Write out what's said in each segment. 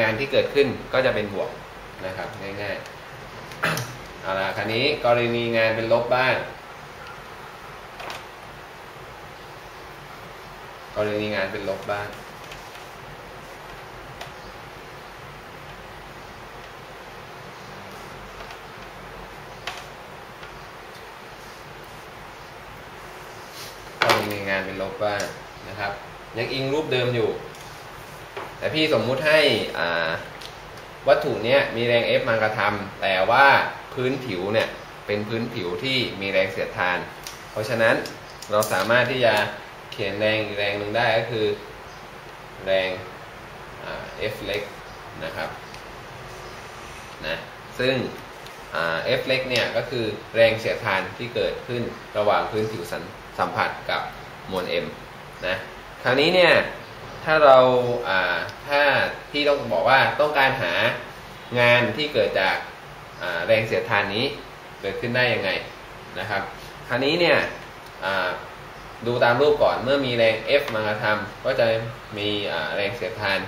งานที่เกิดขึ้นก็จะเป็นบวกนะครับง่ายๆเอาละคราวนี้กรณีงานเป็นลบบ้างกรณีงานเป็นลบบ้างกรณีงานเป็นลบบ้างนะครับ ยังอิงรูปเดิมอยู่ แต่พี่สมมุติให้อ่าวัตถุเนี้ยมีแรง F มากระทำแต่ว่าพื้นผิวเนี่ยเป็นพื้นผิวที่มีแรงเสียดทาน เพราะฉะนั้นเราสามารถที่จะเขียนแรงอีกแรงหนึ่งได้ก็คือแรง F เล็กนะครับนะซึ่ง F เล็กเนี่ยก็คือแรงเสียดทานที่เกิดขึ้นระหว่างพื้นผิวสสัมผัสกับมวล M นะคราวนี้เนี่ย ถ้าเราถ้าที่ต้องบอกว่าต้องการหางานที่เกิดจากแรงเสียดทานนี้เกิดขึ้นได้ยังไงนะครับ คราวนี้เนี่ยดูตามรูปก่อนเมื่อมีแรง F มากระทำก็จะมีแรงเสียดทาน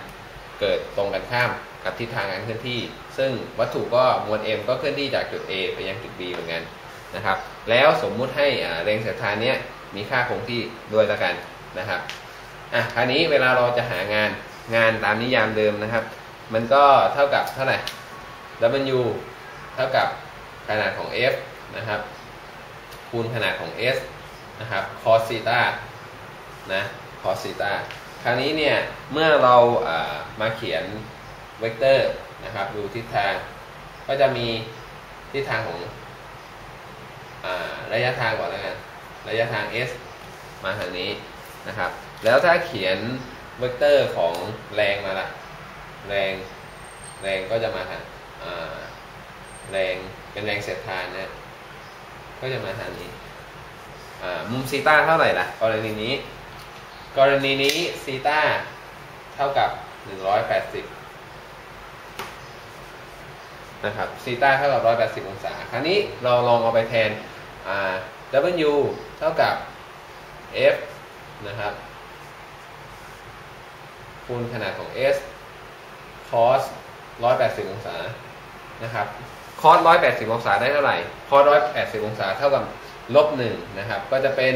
เกิดตรงกันข้ามกับทิศทางการเคลื่อนที่ ซึ่งวัตถุก็มวล M ก็เคลื่อนที่จากจุด A ไปยังจุด B เหมือนกันนะครับ แล้วสมมุติให้แรงเสียดทานเนี้ยมีค่าคงที่ด้วยละกันนะครับ อะคราวนี้เวลาเราจะหางานงานตามนิยามเดิมนะครับ มันก็เท่ากับเท่าไหร่ W เท่ากับขนาดของ F นะครับ คูณขนาดของ S นะครับ cos ซีตานะ cos ซีตาคราวนี้เนี่ยเมื่อเราามาเขียนเวกเตอร์นะครับดูทิศทาง ก็จะมีทิศทางของอระยะทางก่อนแล้วกันระยะทาง s มาทางนี้นะครับ แล้วถ้าเขียนเวกเตอร์ของแรงมาละแรงแรงก็จะมาทางแรงเป็นแรงเสียดทานนะก็จะมาทางนี้มุมซีตาเท่าไหร่ล่ะ กรณีนี้ กรณีนี้ซีตาเท่ากับ 180 นะครับซีตาเท่ากับ 180 องศา คราวนี้เราลองเอาไปแทนอ่า W เท่ากับ F นะครับ คูณขนาดของ S cos 180 องศานะครับ cos 180 องศาได้เท่าไหร่ cos 180 องศาเท่ากับลบ1นะครับ ก็จะเป็น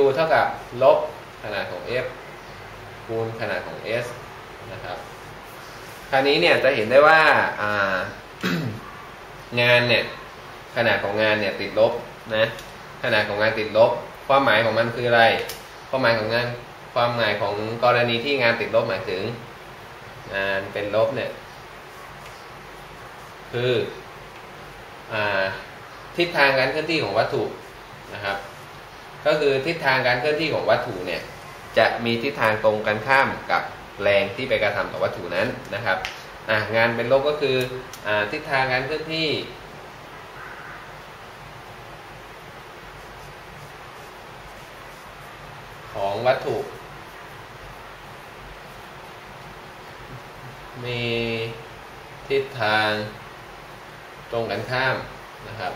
W เท่ากับลบขนาดของ F คูณขนาดของ S นะครับ คราวนี้เนี่ยจะเห็นได้ว่าอ่างานเนี่ยขนาดของงานเนี่ยติดลบนะขนาดของงานติดลบ ความหมายของมันคืออะไร ความหมายของงาน ความหมายของกรณีที่งานติดลบหมายถึงงานเป็นลบเนี่ย คืออทิศทางการเคลื่อนที่ของวัตถุนะครับ ก็คือทิศทางการเคลื่อนที่ของวัตถุเนี่ย จะมีทิศทางตรงกันข้ามกับแรงที่ไปกระทำต่อวัตถุนั้นนะครับงานเป็นลบก็คืออทิศทางการเคลื่อนที่ของวัตถุ มีทิศทางตรงกันข้ามนะครับ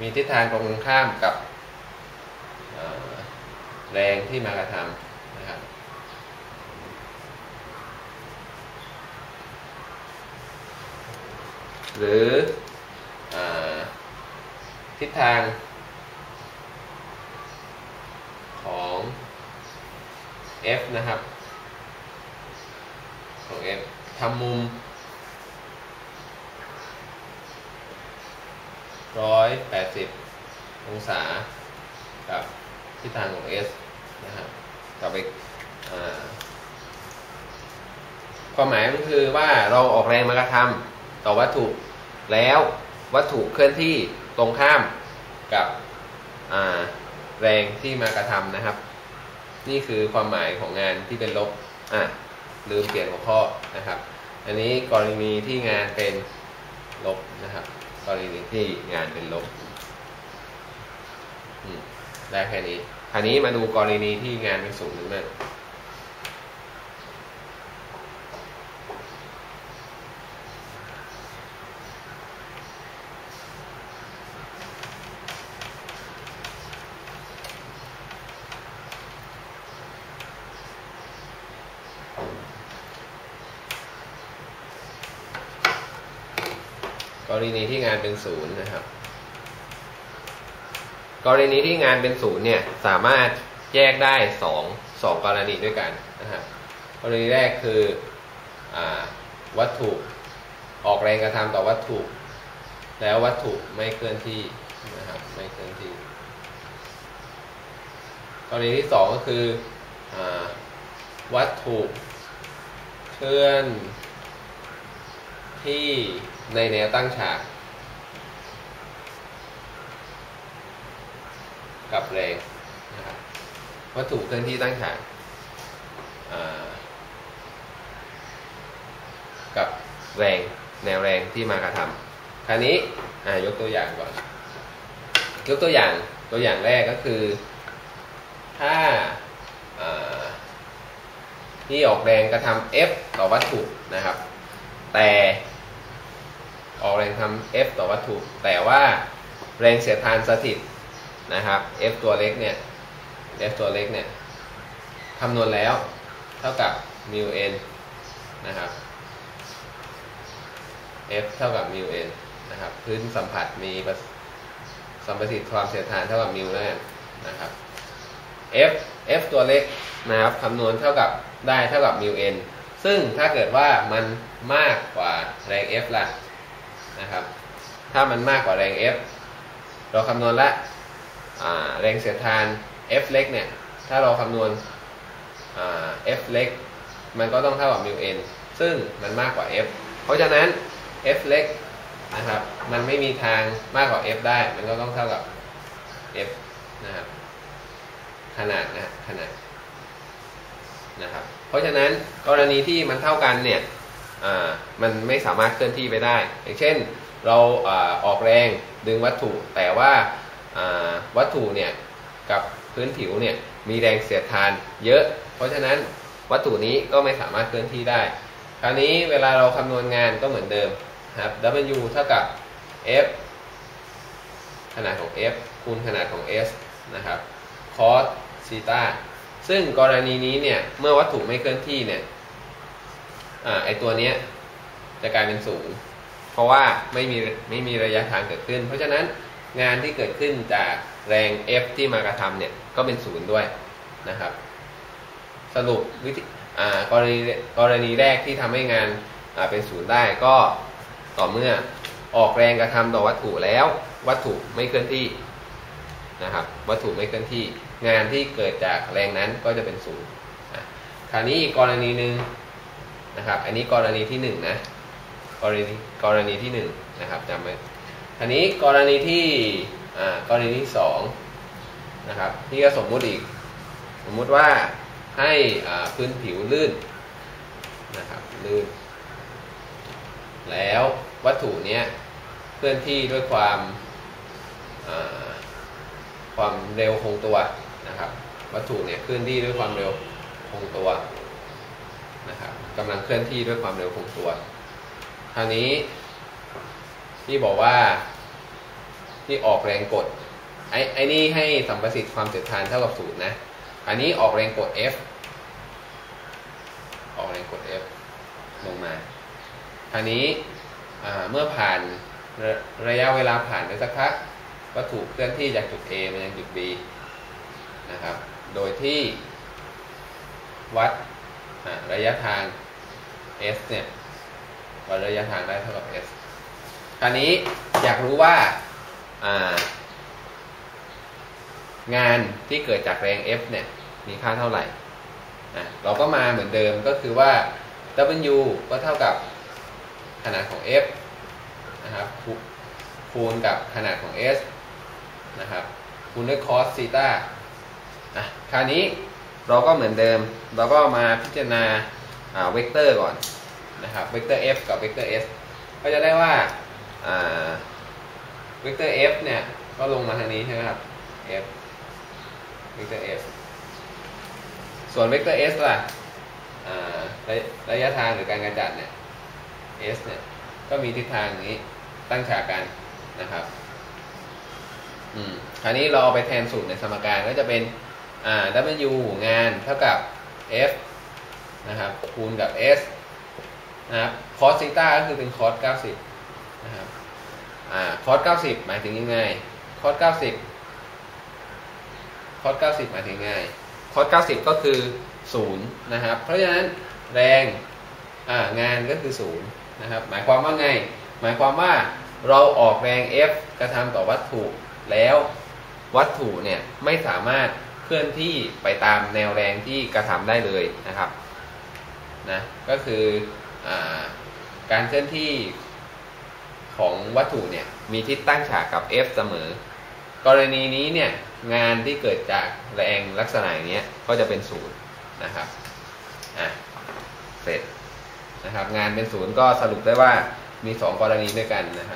มีทิศทางตรงกันข้ามกับแรงที่มากระทำนะครับ หรืออทิศทางของ F นะครับ ทำมุมร้อยแปดสิบองศากับทิศทางของ S นะครับต่อไปความหมายก็คือว่าเราออกแรงมากระทำต่อวัตถุแล้ววัตถุเคลื่อนที่ตรงข้ามกับแรงที่มากระทำนะครับ นี่คือความหมายของงานที่เป็นลบอะลืมเปลี่ยนหัวข้อนะครับ อันนี้กรณีที่งานเป็นลบนะครับ กรณีที่งานเป็นลบได้แค่นี้ คราวนี้มาดูกรณีที่งานเป็นศูนย์หรือไม่ กรณีที่งานเป็นศูนย์นะครับ กรณีที่งานเป็นศูนย์เนี่ยสามารถแยกได้สองสองกรณีด้วยกันนะครับกรณีแรกคืออวัตถุออกแรงกระทำต่อวัตถุ แล้ววัตถุไม่เคลื่อนที่นะครับไม่เคลื่อนที่ กรณีที่สองก็คืออวัตถุเคลื่อนที่ ในแนวตั้งฉาก กับแรงนะครับวัตถุเคลื่อนที่ตั้งฉากกับแรงแนวแรงที่มากระทำคราวนี้ยกตัวอย่างก่อน ยกตัวอย่างตัวอย่างแรกก็คือ ถ้าที่ออกแรงกระทำ F ต่อวัตถุนะครับ แต่ ออกแรงทำ F ต่อวัตถุ แต่ว่าแรงเสียดทานสถิตนะครับ F ตัวเล็กเนี่ย F ตัวเล็กเนี่ยคำนวณแล้วเท่ากับ mu n นะครับ F เท่ากับ mu n นะครับ พื้นสัมผัสมีสัมประสิทธิ์ความเสียดทานเท่ากับ mu แล้วนะครับ F F ตัวเล็กนะครับคำนวณเท่ากับได้เท่ากับ mu n ซึ่งถ้าเกิดว่ามันมากกว่าแรง F ล่ะ นะครับ ถ้ามันมากกว่าแรง F เราคำนวณละแรงเสียดทาน F เล็กเนี่ย ถ้าเราคำนวณ F เล็ก มันก็ต้องเท่ากับ mu n ซึ่งมันมากกว่า F เพราะฉะนั้น F เล็กนะครับ มันไม่มีทางมากกว่า F ได้ มันก็ต้องเท่ากับ F นะครับ ขนาดนะขนาดนะครับ เพราะฉะนั้นกรณีที่มันเท่ากันเนี่ย มันไม่สามารถเคลื่อนที่ไปได้ อย่างเช่นเราออกแรงดึงวัตถุ แต่ว่าวัตถุเนี่ยกับพื้นผิวเนี่ยมีแรงเสียดทานเยอะ เพราะฉะนั้นวัตถุนี้ก็ไม่สามารถเคลื่อนที่ได้ คราวนี้เวลาเราคำนวณงานก็เหมือนเดิมครับ W เท่ากับ F ขนาดของ F คูณขนาดของ S นะครับ cos ซีตาซึ่งกรณีนี้เนี่ย เมื่อวัตถุไม่เคลื่อนที่เนี่ย อไอตัวเนี้ยจะกลายเป็นศูนย์เพราะว่าไม่มีไม่มีระยะทางเกิดขึ้น เพราะฉะนั้นงานที่เกิดขึ้นจากแรง F ที่มากระทำเนี่ยก็เป็นศูนย์ด้วยนะครับ สรุปวิธีกรณีกรณีแรกที่ทำให้งานเป็นศูนย์ได้ก็ต่อเมื่อออกแรงกระทำต่อวัตถุแล้ว วัตถุไม่เคลื่อนที่นะครับ วัตถุไม่เคลื่อนที่ งานที่เกิดจากแรงนั้นก็จะเป็นศูนย์คราวนี้อีกกรณีหนึ่ง นะครับ อันนี้กรณีที่หนึ่งนะกรณีกรณีที่หนึ่งนะครับจำไว้ครานี้กรณีที่กรณีที่สองนะครับนี่ก็สมมุติอีก สมมุติว่าให้พื้นผิวลื่นนะครับลื่น แล้ววัตถุเนี้ยเคลื่อนที่ด้วยความความเร็วคงตัวนะครับ วัตถุเนี่ยเคลื่อนที่ด้วยความเร็วคงตัว นะครับกำลังเคลื่อนที่ด้วยความเร็วคงตัวคราวนี้ที่บอกว่าที่ออกแรงกดไอ้ไอ้นี่ให้สัมประสิทธิ์ความเสียดทานเท่ากับศูนย์นะ อันนี้ออกแรงกด F ออกแรงกด F ลงมาคราวนี้เมื่อผ่านระระยะเวลาผ่านไปสักพักวัตถุเคลื่อนที่จากจุด A มายังจุด B นะครับ โดยที่วัด ระยะทาง s เนี่ยวัดระยะทางได้เท่ากับ s คราวนี้อยากรู้ว่างานที่เกิดจากแรง F เนี่ยมีค่าเท่าไหร่เราก็มาเหมือนเดิมก็คือว่า W ก็เท่ากับขนาดของ F นะครับคูณกับขนาดของ S นะครับคูณด้วย cos ซีตาอะคราวนี้ เราก็เหมือนเดิม เราก็มาพิจารณาเวกเตอร์ก่อนนะครับเวกเตอร์ f กับเวกเตอร์ s ก็จะได้ว่าเวกเตอร์ f เนี่ยก็ลงมาทางนี้ใช่ไหมครับ f เวกเตอร์ f ส่วนเวกเตอร์ s ล่ะระยะทางหรือการกระจัดเนี่ย s เนี่ยก็มีทิศทางนี้ตั้งฉากกันนะครับ อืม คราวนี้เราเอาไปแทนสูตรในสมการก็จะเป็น อ่า W งานเท่ากับ F นะครับคูณกับ S นะครับ cos ซีตาก็คือเป็น cos 90นะครับอ่าคอส90 หมายถึงยังไงคอส90คอส90 หมายถึงยังไงคอส90 ก็คือ0นะครับเพราะฉะนั้นแรงอ่างานก็คือ0นะครับหมายความว่าไง หมายความว่าเราออกแรง F กระทำต่อวัตถุแล้ววัตถุเนี่ยไม่สามารถ เคลื่อนที่ไปตามแนวแรงที่กระทำได้เลยนะครับนะก็คืออการเคลื่อนที่ของวัตถุเนี่ยมีทิศตั้งฉากกับ F เสมอ กรณีนี้เนี่ยงานที่เกิดจากแรงลักษณะอย่างนี้ยก็จะเป็นศูนย์นะครับอะเสร็จนะครับงานเป็นศูนย์ก็สรุปได้ว่ามี 2 กรณีด้วยกันนะครับ